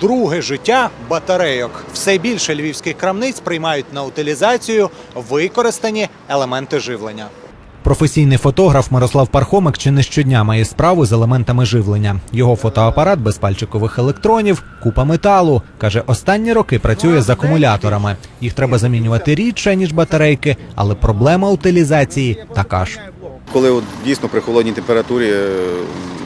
Друге життя батарейок. Все більше львівських крамниць приймають на утилізацію використані елементи живлення. Професійний фотограф Мирослав Пархомик чи не щодня має справу з елементами живлення. Його фотоапарат без пальчикових електронів, купа металу. Каже, останні роки працює з акумуляторами. Їх треба замінювати рідше, ніж батарейки, але проблема утилізації така ж. Коли от, дійсно при холодній температурі е,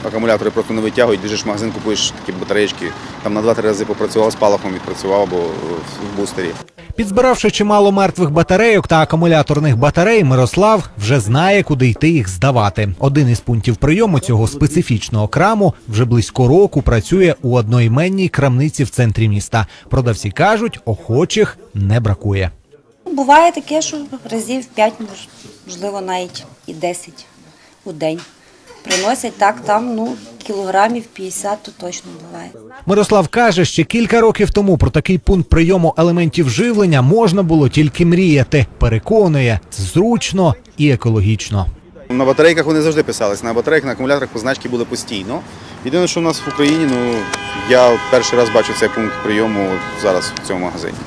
акумулятори просто не витягують, біжиш в магазин, купуєш такі батареєчки, там на 2-3 рази попрацював з палахом, відпрацював або в бустері. Підзбиравши чимало мертвих батарейок та акумуляторних батарей, Мирослав вже знає, куди йти їх здавати. Один із пунктів прийому цього специфічного краму вже близько року працює у одноіменній крамниці в центрі міста. Продавці кажуть, охочих не бракує. Буває таке, що разів 5, можливо, навіть і 10 у день. Приносять так, там ну, кілограмів 50, то точно буває. Мирослав каже, ще кілька років тому про такий пункт прийому елементів живлення можна було тільки мріяти. Переконує, зручно і екологічно. На батарейках вони завжди писались, на батарейках, на акумуляторах позначки були постійно. Єдине, що у нас в Україні, ну я перший раз бачу цей пункт прийому зараз в цьому магазині.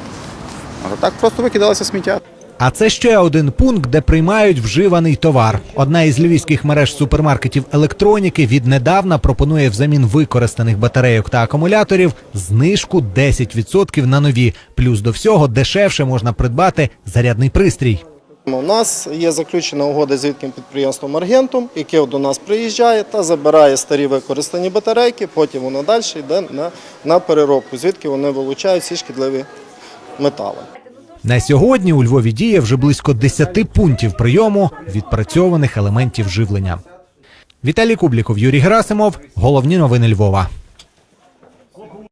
А так просто викидалося сміття. А це ще один пункт, де приймають вживаний товар. Одна із львівських мереж супермаркетів електроніки віднедавна пропонує взамін використаних батарейок та акумуляторів знижку 10% на нові. Плюс до всього дешевше можна придбати зарядний пристрій. У нас є заключена угода з відким підприємством Аргентум, яке до нас приїжджає та забирає старі використані батарейки, потім воно далі йде на, на переробку, звідки вони вилучають всі шкідливі метали. На сьогодні у Львові діє вже близько 10 пунктів прийому відпрацьованих елементів живлення. Віталій Кубліков, Юрій Герасимов. Головні новини Львова.